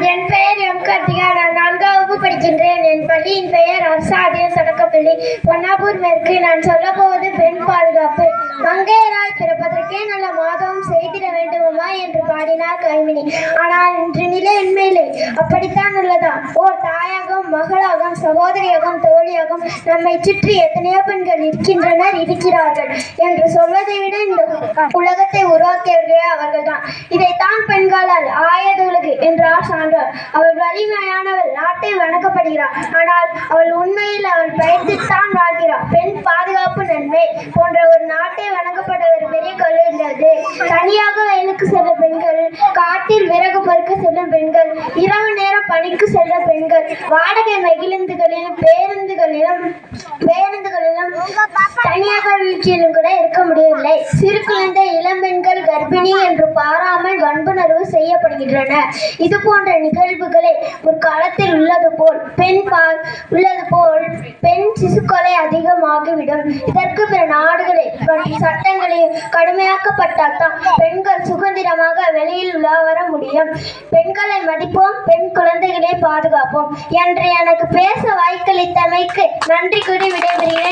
என் பெயர் எம் கார்த்திகா நான் நான்காம் வகுப்பு படிக்கின்றேன். என் பள்ளியின் பெயர் அரசாதிய சடக்கப்பள்ளி. பொன்னாப்பூர் மேற்கு நான் சொல்ல போவது பெண் பாதுகாப்பு. மங்கையராய் பிறப்பதற்கே நல்ல மாதவம் செய்திட வேண்டுமா என்று பாடினார் கைமினி ஆனால் இன்று நிலை உண்மையிலே அப்படித்தான் உள்ளதா? ஓர் தாயாகவும் மகளாகவும் சகோதரியாகவும் தோழியாகவும் நம்மை சுற்றி எத்தனையோ பெண்கள் இருக்கின்றனர் இருக்கிறார்கள் என்று சொல்வதை விட இந்த உலகத்தை உருவாக்கியவர்களே அவர்கள்தான். இதைத்தான் பெண்களால் அவள் வலிமையானவள் நாட்டை வணக்கப்படுகிறாள் ஆனால் அவள் உண்மையில் அவள் பயந்துத்தான் வாழ்கிறாள். பெண் பாதுகாப்பு நன்மை போன்ற ஒரு நாட்டை வணங்கப்பட ஒரு பெரிய கொள்ளை உள்ளது. தனியாக வயலுக்கு செல்லும் பெண்கள் காட்டில் விறகு பொறுக்க செல்லும் பெண்கள் இரவு நேரம் பணிக்கு செல்லும் பெண்கள் வாடகை மகிழுந்துகளிலும் பேருந்துகளிலும் பேருந்துகளிலும் தனியாக வீழ்ச்சியிலும் கூட இருக்க முடியவில்லை. சிறு குழந்தை கர்ப்பிணி என்று பாராமல் வன்புணர்வு செய்யப்படுகின்றன. இது போன்ற நிகழ்வுகளை ஒரு காலத்தில் உள்ளது போல் பெண் பால் உள்ளது போல் பெண் சிசுக்கொலை அதிகமாகிவிடும். இதற்கு பிற நாடுகளை மற்றும் சட்டங்களையும் கடுமையாக்கப்பட்டால் தான் பெண்கள் சுதந்திரமாக வெளியில் உலா வர முடியும். பெண்களை மதிப்போம் பெண் குழந்தைகளை பாதுகாப்போம். என்று எனக்கு பேச வாய்க்களித்தமைக்கு நன்றி கூறி விடைபெறுகிறேன்.